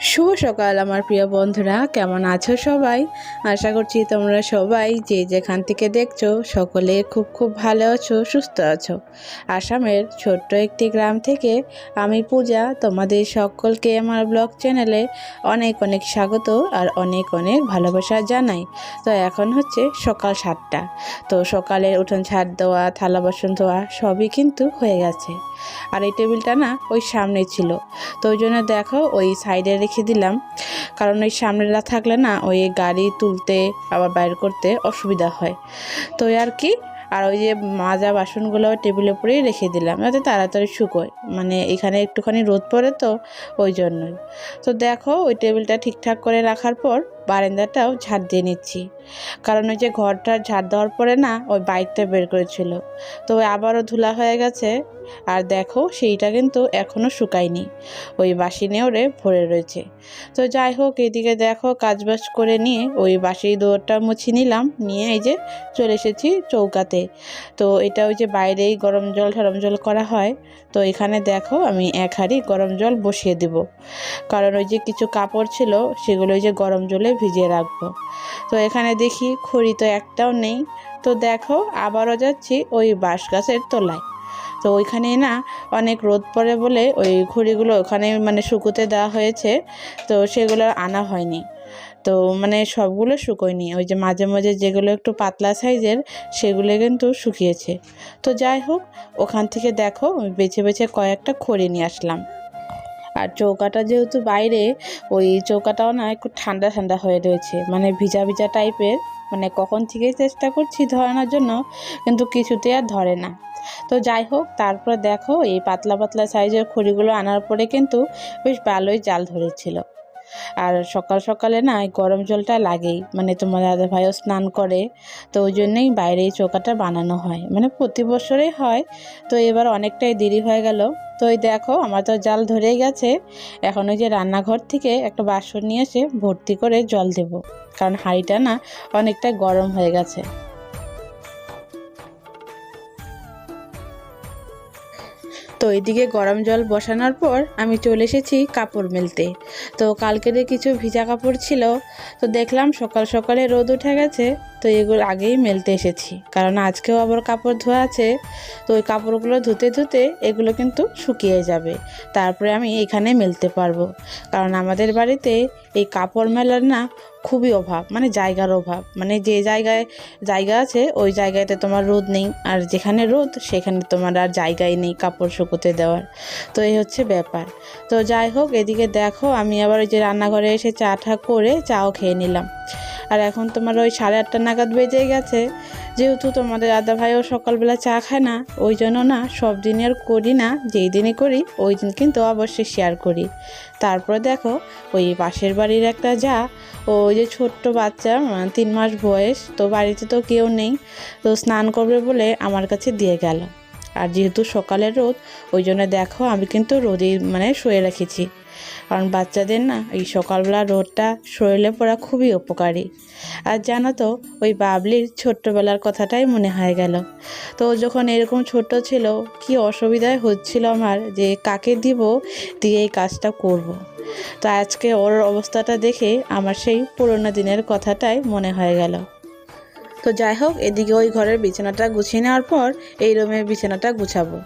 শুভ সকাল, আমার প্রিয় বন্ধুরা। কেমন আছো সবাই? আশা করছি তোমরা সবাই যে যেখান থেকে দেখছ, সকলে খুব খুব ভালো আছো, সুস্থ আছো। আসামের ছোট্ট একটি গ্রাম থেকে আমি পূজা, তোমাদের সকলকে আমার ব্লগ চ্যানেলে অনেক অনেক স্বাগত আর অনেক অনেক ভালোবাসা জানাই। তো এখন হচ্ছে সকাল সাতটা। তো সকালে উঠোন ছাদ দেওয়া, থালা বাসন ধোয়া, সবই কিন্তু হয়ে গেছে। আর এই টেবিলটা না ওই সামনে ছিল। তো ওই জন্য দেখো ওই সাইডে রেখে দিলাম। কারণ ওই সামনেটা থাকলে না ওই গাড়ি তুলতে আবার বাইর করতে অসুবিধা হয়। তো আর কি, আর ওই যে মাজা বাসনগুলো টেবিলের উপরেই রেখে দিলাম যাতে তাড়াতাড়ি শুকোয়। মানে এখানে একটুখানি রোদ পড়ে তো, ওই জন্যই। তো দেখো, ওই টেবিলটা ঠিকঠাক করে রাখার পর বারান্দাটাও ঝাড় দিয়ে নিচ্ছি। কারণ ওই যে ঘরটা ঝাড় দেওয়ার পরে না, ওই বাইকটা বের করেছিল। তো আবারও ধুলা হয়ে গেছে। আর দেখো, সেইটা কিন্তু এখনও শুকায়নি। ওই বাসি নেওরে ভরে রয়েছে। তো যাই হোক, এদিকে দেখো, কাজবাজ করে নিয়ে ওই বাসি দোয়ারটা মুছে নিলাম। নিয়ে এই যে চলে এসেছি চৌকাতে। তো এটা ওই যে বাইরেই গরম জল ঠরম জল করা হয়। তো এখানে দেখো, আমি এক হাঁড়ি গরম জল বসিয়ে দেব। কারণ ওই যে কিছু কাপড় ছিল, সেগুলো ওই যে গরম জলে ভিজিয়ে রাখব। তো এখানে দেখি খড়ি তো একটাও নেই। তো দেখো আবারও যাচ্ছি ওই বাঁশ গাছের তলায়। তো ওইখানে না অনেক রোদ পড়ে বলে ওই ঘড়িগুলো ওখানে মানে শুকোতে দেওয়া হয়েছে। তো সেগুলো আনা হয়নি। তো মানে সবগুলো শুকোয়নি। ওই যে মাঝে মাঝে যেগুলো একটু পাতলা সাইজের সেগুলো কিন্তু শুকিয়েছে। তো যাই হোক, ওখান থেকে দেখো বেছে বেছে কয়েকটা খড়ি নিয়ে আসলাম। আর চৌকাটা যেহেতু বাইরে, ওই চৌকাটাও না একটু ঠান্ডা ঠান্ডা হয়ে রয়েছে। মানে ভিজা ভিজা টাইপের। মানে কখন থেকেই চেষ্টা করছি ধরানোর জন্য, কিন্তু কিছুতে আর ধরে না। তো যাই হোক, তারপর দেখো এই পাতলা পাতলা সাইজের খড়িগুলো আনার পরে কিন্তু বেশ ভালোই জাল ধরেছিল। আর সকাল সকালে না গরম জলটা লাগেই। মানে তোমার দাদা ভাইও স্নান করে, তো ওই জন্যেই বাইরে এই চৌকাটা বানানো হয়। মানে প্রতি বছরেই হয়, তো এবার অনেকটাই দেরি হয়ে গেল। তো এই দেখো, আমার তো জাল ধরেই গেছে। এখন ওই যে রান্নাঘর থেকে একটা বাসন নিয়ে এসে ভর্তি করে জল দেব। কারণ হাঁড়িটা না অনেকটা গরম হয়ে গেছে। তো এদিকে গরম জল বসানোর পর আমি চলে এসেছি কাপড় মেলতে। তো কালকেরে কিছু ভিজা কাপড় ছিল তো দেখলাম সকাল সকালে রোদ উঠে গেছে। তো এগুলো আগেই মেলতে এসেছি। কারণ আজকেও আবার কাপড় ধোয়া আছে, তো ওই কাপড়গুলো ধুতে ধুতে এগুলো কিন্তু শুকিয়ে যাবে। তারপরে আমি এখানে মেলতে পারব। কারণ আমাদের বাড়িতে এই কাপড় মেলার না খুবই অভাব মানে জায়গার অভাব। মানে যে জায়গায় জায়গা আছে, ওই জায়গাতে তোমার রোদ নেই। আর যেখানে রোদ, সেখানে তোমার আর জায়গায় নেই কাপড় শুকোতে দেওয়ার। তো এই হচ্ছে ব্যাপার। তো যাই হোক, এদিকে দেখো, আমি আবার ওই যে রান্নাঘরে এসে চা ঠা করে চাও খেয়ে নিলাম। আর এখন তোমার ওই সাড়ে আটটা বেজে গেছে। যেহেতু তোমাদের দাদা ভাইও সকালবেলা চা খায় না, ওই জন্য না সব দিন আর করি না, যেই দিনই করি, ওই দিন কিন্তু অবশ্যই শেয়ার করি। তারপরে দেখো, ওই পাশের বাড়ির একটা যা, ওই যে ছোট্ট বাচ্চা তিন মাস বয়স, তো বাড়িতে তো কেউ নেই, তো স্নান করবে বলে আমার কাছে দিয়ে গেল। আর যেহেতু সকালের রোদ, ওই জন্য দেখো আমি কিন্তু রোদে মানে শুয়ে রেখেছি। কারণ বাচ্চাদের না এই সকালবেলা রোদটা শরীরে পড়া খুবই উপকারী। আর জানো তো, ওই বাবলির ছোট্টবেলার কথাটাই মনে হয়ে গেল। তো যখন এরকম ছোট ছিল, কি অসুবিধায় হচ্ছিল আমার যে কাকে দিব দিয়ে এই কাজটা করব। তো আজকে ওর অবস্থাটা দেখে আমার সেই পুরোনো দিনের কথাটাই মনে হয়ে গেল। তো যাই হোক, এদিকে ওই ঘরের বিছানাটা গুছিয়ে নেওয়ার পর এই রুমের বিছানাটা গুছাবো।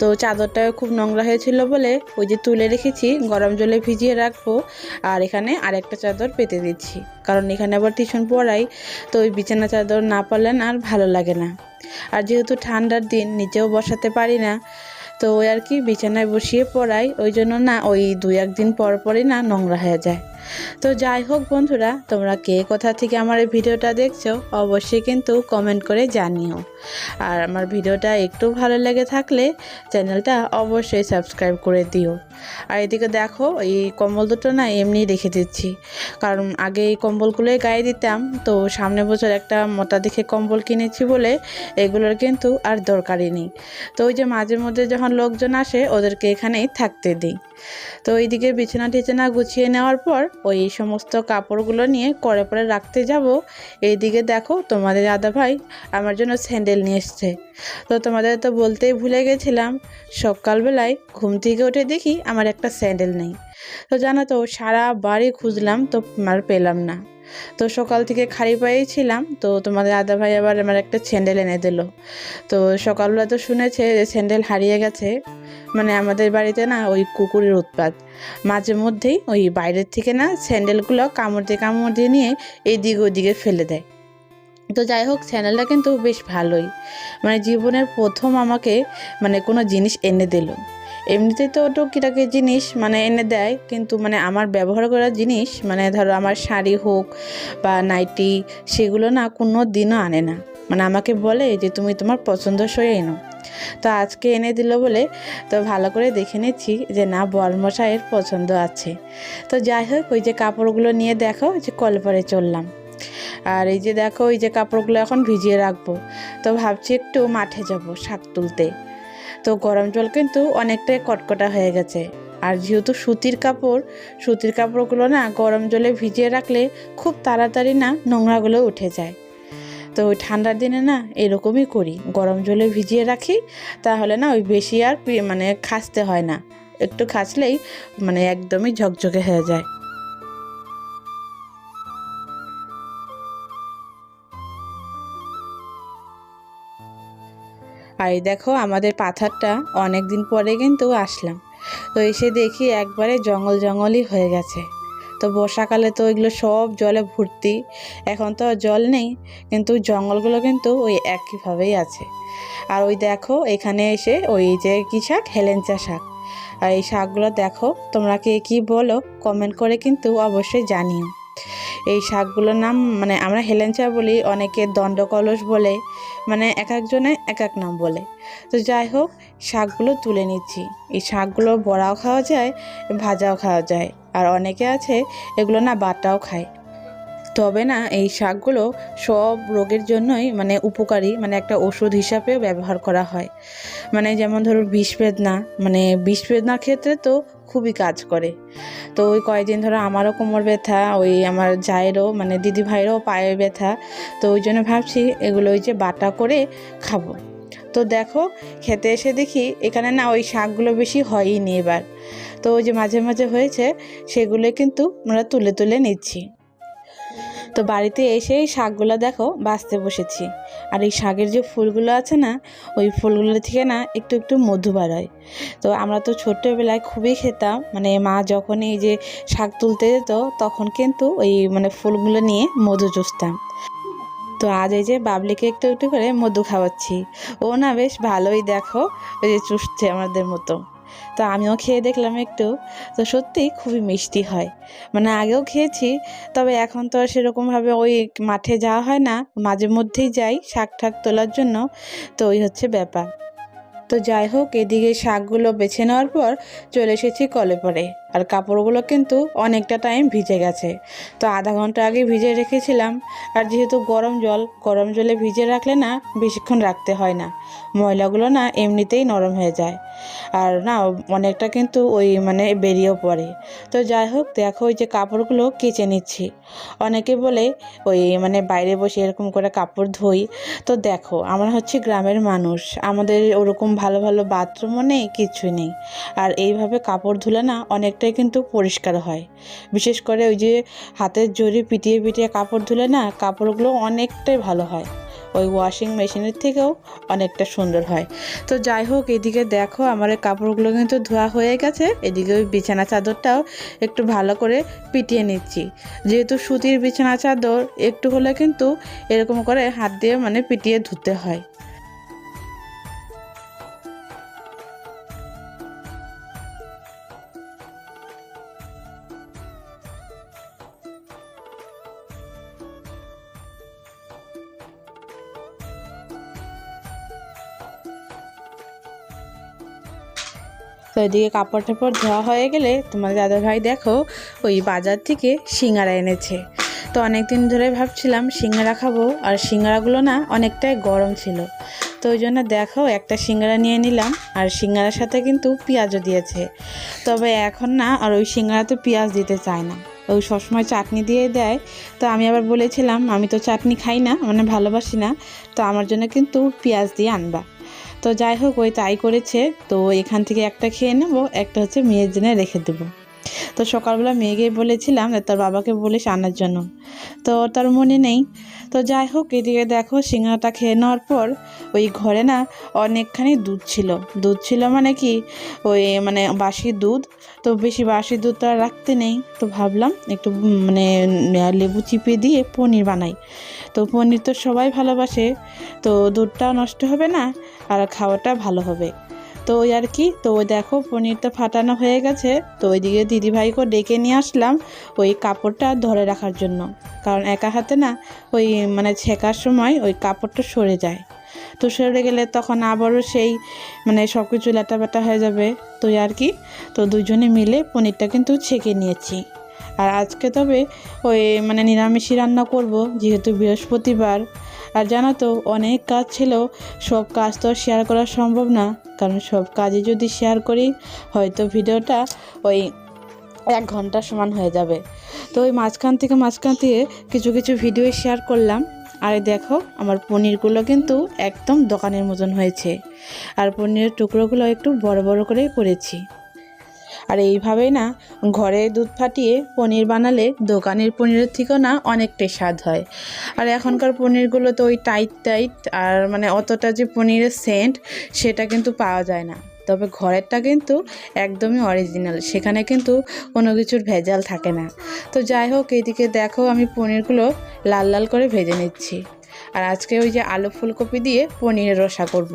তো চাদরটা খুব নোংরা হয়েছিল বলে ওই যে তুলে রেখেছি, গরম জলে ভিজিয়ে রাখব। আর এখানে আরেকটা চাদর পেতে দিচ্ছি, কারণ এখানে আবার টিউশন পড়াই, তো ওই বিছানা চাদর না পারলে না আর ভালো লাগে না। আর যেহেতু ঠান্ডার দিন, নিচেও বসাতে পারি না, তো ওই আর কি বিছানায় বসিয়ে পড়াই। ওই জন্য না, ওই দু একদিন পর পরই না নোংরা হয়ে যায়। তো যাই হোক বন্ধুরা, তোমরা কে কোথা থেকে আমার এই ভিডিওটা দেখছ, অবশ্যই কিন্তু কমেন্ট করে জানিও। আর আমার ভিডিওটা একটু ভালো লেগে থাকলে চ্যানেলটা অবশ্যই সাবস্ক্রাইব করে দিও। আর এদিকে দেখো, এই কম্বল দুটো না এমনি রেখে দিচ্ছি। কারণ আগে এই কম্বলগুলোই গায়ে দিতাম, তো সামনে বছর একটা মোটা দেখে কম্বল কিনেছি বলে এগুলোর কিন্তু আর দরকারই নেই। তো ওই যে মাঝে মধ্যে যখন লোকজন আসে, ওদেরকে এখানেই থাকতে দিই। তো ওইদিকে বিছানা টিছানা গুছিয়ে নেওয়ার পর ওই সমস্ত কাপড়গুলো নিয়ে করে পরে রাখতে যাব। এইদিকে দেখো তোমাদের দাদা ভাই আমার জন্য স্যান্ডেল নিয়ে এসছে। তো তোমাদের তো বলতেই ভুলে গেছিলাম, সকালবেলায় ঘুম থেকে উঠে দেখি আমার একটা স্যান্ডেল নেই। তো জানো তো, সারা বাড়ি খুঁজলাম তো আর পেলাম না। তো সকাল থেকে খালি পায়েই ছিলাম। তো তোমাদের দাদা ভাই আবার আমার একটা স্যান্ডেল এনে দিল। তো সকালবেলা তো শুনেছে যে স্যান্ডেল হারিয়ে গেছে। মানে আমাদের বাড়িতে না ওই কুকুরের উৎপাত। মাঝে মধ্যেই ওই বাইরের থেকে না স্যান্ডেলগুলো কামড় দিয়ে কামড় দিয়ে নিয়ে এইদিকে ওদিকে ফেলে দেয়। তো যাই হোক, স্যান্ডেলটা কিন্তু বেশ ভালোই। মানে জীবনের প্রথম আমাকে মানে কোনো জিনিস এনে দিল। এমনিতেই তো টুকিটাকি জিনিস মানে এনে দেয়, কিন্তু মানে আমার ব্যবহার করা জিনিস মানে ধরো আমার শাড়ি হোক বা নাইটি সেগুলো না কোনো দিনও আনে না। মানে আমাকে বলে যে, তুমি তোমার পছন্দ পছন্দসই এনো তো আজকে এনে দিল বলে তো ভালো করে দেখে নিচ্ছি যে, না, বরমশাইয়ের পছন্দ আছে। তো যাই হোক, ওই যে কাপড়গুলো নিয়ে দেখো যে কলপারে চললাম। আর এই যে দেখো, ওই যে কাপড়গুলো এখন ভিজিয়ে রাখব। তো ভাবছি একটু মাঠে যাব শাক তুলতে। তো গরম জল কিন্তু অনেকটাই কটকটা হয়ে গেছে। আর যেহেতু সুতির কাপড়, সুতির কাপড়গুলো না গরম জলে ভিজিয়ে রাখলে খুব তাড়াতাড়ি না নোংরাগুলো উঠে যায়। তো ওই ঠান্ডার দিনে না এরকমই করি। গরম জলে ভিজিয়ে রাখি, তাহলে না ওই বেশি আর মানে খাসতে হয় না। একটু খাসলেই মানে একদমই ঝকঝকে হয়ে যায়। আর এই দেখো আমাদের পাথারটা অনেক দিন পরে কিন্তু আসলাম। তো এসে দেখি একবারে জঙ্গল জঙ্গলই হয়ে গেছে। তো বর্ষাকালে তো এগুলো সব জলে ভর্তি, এখন তো জল নেই, কিন্তু জঙ্গলগুলো কিন্তু ওই একইভাবেই আছে। আর ওই দেখো এখানে এসে ওই যে কী শাক? হেলেঞ্চা শাক। আর এই শাকগুলো দেখো, তোমরা কে কী বলো কমেন্ট করে কিন্তু অবশ্যই জানিও। এই শাকগুলোর নাম মানে আমরা হেলেঞ্চা বলি, অনেকে দণ্ডকলস বলে মানে এক একজনে এক এক নাম বলে। তো যাই হোক, শাকগুলো তুলে নিচ্ছি। এই শাকগুলো বড়াও খাওয়া যায়, ভাজাও খাওয়া যায়। আর অনেকে আছে, এগুলো না বাটাও খায়। তবে না, এই শাকগুলো সব রোগের জন্যই মানে উপকারী মানে একটা ওষুধ হিসাবেও ব্যবহার করা হয়। মানে যেমন ধরুন বিষ বেদনা মানে বিষ বেদনার ক্ষেত্রে তো খুবই কাজ করে। তো ওই কয়েকদিন ধরো আমারও কোমর ব্যথা, ওই আমার জায়েরও মানে দিদি ভাইয়েরও পায়ে ব্যথা। তো ওই জন্য ভাবছি এগুলো ওই যে বাটা করে খাব। তো দেখো, খেতে এসে দেখি এখানে না ওই শাকগুলো বেশি হয়ই নি এবার। তো ওই যে মাঝে মাঝে হয়েছে, সেগুলো কিন্তু আমরা তুলে তুলে নিচ্ছি। তো বাড়িতে এসেই শাকগুলো দেখো, বাঁচতে বসেছি। আর এই শাকের যে ফুলগুলো আছে না, ওই ফুলগুলো থেকে না একটু একটু মধু বাড়ায় তো আমরা তো ছোট্টবেলায় খুবই খেতাম মানে মা যখন এই যে শাক তুলতে যেত, তখন কিন্তু ওই মানে ফুলগুলো নিয়ে মধু চুষতাম। তো আজ এই যে বাবলিকে একটু একটু করে মধু খাওয়াচ্ছি। ও না বেশ ভালোই দেখো, ওই যে চুষছে আমাদের মতো। তো আমিও খেয়ে দেখলাম একটু। তো সত্যি খুবই মিষ্টি হয়। মানে আগেও খেয়েছি, তবে এখন তো আর সেরকমভাবে ওই মাঠে যাওয়া হয় না। মাঝে মধ্যেই যাই শাক ঠাক তোলার জন্য। তো ওই হচ্ছে ব্যাপার। তো যাই হোক, এদিকে শাকগুলো বেছে নেওয়ার পর চলে এসেছি কলে পরে আর কাপড়গুলো কিন্তু অনেকটা টাইম ভিজে গেছে। তো আধা ঘণ্টা আগে ভিজে রেখেছিলাম। আর যেহেতু গরম জল, গরম জলে ভিজে রাখলে না বেশিক্ষণ রাখতে হয় না। ময়লাগুলো না এমনিতেই নরম হয়ে যায়। আর না, অনেকটা কিন্তু ওই মানে বেরিয়েও পড়ে। তো যাই হোক, দেখো ওই যে কাপড়গুলো কেচে নিচ্ছি। অনেকে বলে ওই মানে বাইরে বসে এরকম করে কাপড় ধুই। তো দেখো, আমরা হচ্ছে গ্রামের মানুষ। আমাদের ওরকম ভালো ভালো বাথরুমও নেই, কিছুই নেই। আর এইভাবে কাপড় ধুলে না অনেকটাই কিন্তু পরিষ্কার হয়। বিশেষ করে ওই যে হাতের জড়ি পিটিয়ে পিটিয়ে কাপড় ধুলে না কাপড়গুলো অনেকটাই ভালো হয়। ওই ওয়াশিং মেশিনের থেকেও অনেকটা সুন্দর হয়। তো যাই হোক, এদিকে দেখো আমার কাপড়গুলো কিন্তু ধোয়া হয়ে গেছে। এদিকে ওই বিছানা চাদরটাও একটু ভালো করে পিটিয়ে নিচ্ছি। যেহেতু সুতির বিছানা চাদর, একটু হলে কিন্তু এরকম করে হাত দিয়ে মানে পিটিয়ে ধুতে হয়। তো এদিকে কাপড় টাপড় ধোয়া হয়ে গেলে তোমার দাদা ভাই দেখো, ওই বাজার থেকে সিঙ্গারা এনেছে। তো অনেক দিন ধরে ভাবছিলাম সিঙ্গারা খাব, আর সিঙ্গারাগুলো না অনেকটাই গরম ছিল। তো ওই জন্য দেখো একটা সিঙ্গারা নিয়ে নিলাম, আর সিঙ্গারার সাথে কিন্তু পেঁয়াজও দিয়েছে। তবে এখন না আর ওই সিঙ্গারাতে পেঁয়াজ দিতে চায় না। ওই সবসময় চাটনি দিয়ে দেয়। তো আমি আবার বলেছিলাম, আমি তো চাটনি খাই না মানে ভালোবাসি না। তো আমার জন্য কিন্তু পেঁয়াজ দিয়ে আনবা। তো যাই হোক, ওই তাই করেছে। তো এখান থেকে একটা খেয়ে নেব, একটা হচ্ছে মেয়ের জন্য রেখে দেবো। তো সকালবেলা মেয়েকে বলেছিলাম, তার বাবাকে বলিস আনার জন্য। তো তার মনে নেই। তো যাই হোক, এদিকে দেখো সিঙ্গাটা খেয়ে নেওয়ার পর ওই ঘরে না অনেকখানি দুধ ছিল। দুধ ছিল মানে কি, ওই মানে বাসি দুধ। তো বেশি বাসি দুধ তো রাখতে নেই। তো ভাবলাম একটু মানে লেবু চিপে দিয়ে পনির বানাই। তো পনির তো সবাই ভালোবাসে। তো দুধটাও নষ্ট হবে না। আর খাওয়াটা ভালো হবে। তো ওই আর কি, তো ওই দেখো পনিরটা ফাটানো হয়ে গেছে, তো ওইদিকে দিদিভাইকে ডেকে নিয়ে আসলাম ওই কাপড়টা ধরে রাখার জন্য। কারণ একা হাতে না ওই মানে ছেঁকার সময় ওই কাপড়টা সরে যায়। তো সরে গেলে তখন আবারও সেই মানে সব কিছু লেটাপাটা হয়ে যাবে। তো আর কি, তো দুজনে মিলে পনিরটা কিন্তু ছেঁকে নিয়েছি। আর আজকে তবে ওই মানে নিরামিষই রান্না করব, যেহেতু বৃহস্পতিবার। আর জানো তো, অনেক কাজ ছিল। সব কাজ তো শেয়ার করা সম্ভব না। কারণ সব কাজই যদি শেয়ার করি, হয়তো ভিডিওটা ওই এক ঘণ্টা সমান হয়ে যাবে। তো ওই মাঝখান থেকে মাঝখান থেকে কিছু কিছু ভিডিও শেয়ার করলাম। আর দেখো, আমার পনিরগুলো কিন্তু একদম দোকানের মতন হয়েছে। আর পনিরের টুকরোগুলো একটু বড় বড় করে করেছি। আর এইভাবেই না ঘরে দুধ ফাটিয়ে পনির বানালে দোকানের পনিরের থেকেও না অনেকটাই স্বাদ হয়। আর এখনকার পনিরগুলো তো ওই টাইট টাইট আর মানে অতটা যে পনিরের সেন্ট সেটা কিন্তু পাওয়া যায় না। তবে ঘরেরটা কিন্তু একদমই অরিজিনাল সেখানে কিন্তু কোনো কিছুর ভেজাল থাকে না। তো যাই হোক, এইদিকে দেখো আমি পনিরগুলো লাল লাল করে ভেজে নিচ্ছি। আর আজকে ওই যে আলু ফুলকপি দিয়ে পনিরের রসা করব।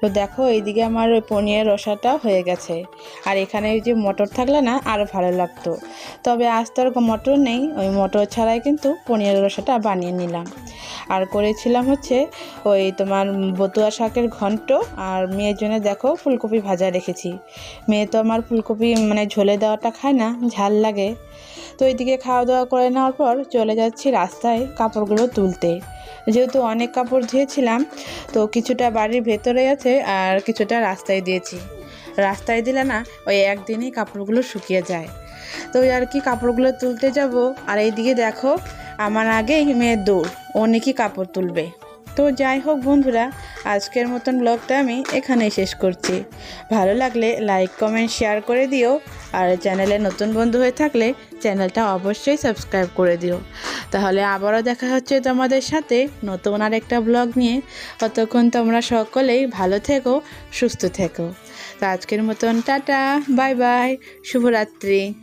তো দেখো, এইদিকে আমার ওই পনিরের রসাটা হয়ে গেছে। আর এখানে ওই যে মটর থাকলে না আরও ভালো লাগতো। তবে আজ তো আর মটর নেই, ওই মটর ছাড়াই কিন্তু পনিরের রসাটা বানিয়ে নিলাম। আর করেছিলাম হচ্ছে ওই তোমার বতুয়া শাকের ঘন্ট, আর মেয়ের জন্য দেখো ফুলকপি ভাজা রেখেছি। মেয়ে তো আমার ফুলকপি মানে ঝোলে দেওয়াটা খায় না, ঝাল লাগে। তো এইদিকে খাওয়া দাওয়া করে নেওয়ার পর চলে যাচ্ছি রাস্তায় কাপড়গুলো তুলতে। যেহেতু অনেক কাপড় ধুয়েছিলাম, তো কিছুটা বাড়ির ভেতরে আছে আর কিছুটা রাস্তায় দিয়েছি। রাস্তায় দিলে না, ওই একদিনই কাপড়গুলো শুকিয়ে যায়। তো আর কি কাপড়গুলো তুলতে যাব, আর এইদিকে দেখো, আমার আগেই মেয়ের দৌড়, ও নাকি কাপড় তুলবে। তো যাই হোক বন্ধুরা আজকের মতন ব্লগটা আমি এখানেই শেষ করছি। ভালো লাগলে লাইক কমেন্ট শেয়ার করে দিও। আর চ্যানেলে নতুন বন্ধু হয়ে থাকলে চ্যানেলটা অবশ্যই সাবস্ক্রাইব করে দিও। তাহলে আবারও দেখা হচ্ছে তোমাদের সাথে নতুন আর একটা ব্লগ নিয়ে। ততক্ষণ তোমরা সকলেই ভালো থেকো, সুস্থ থেকো। তো আজকের মতন টাটা বাই বাই শুভরাত্রি।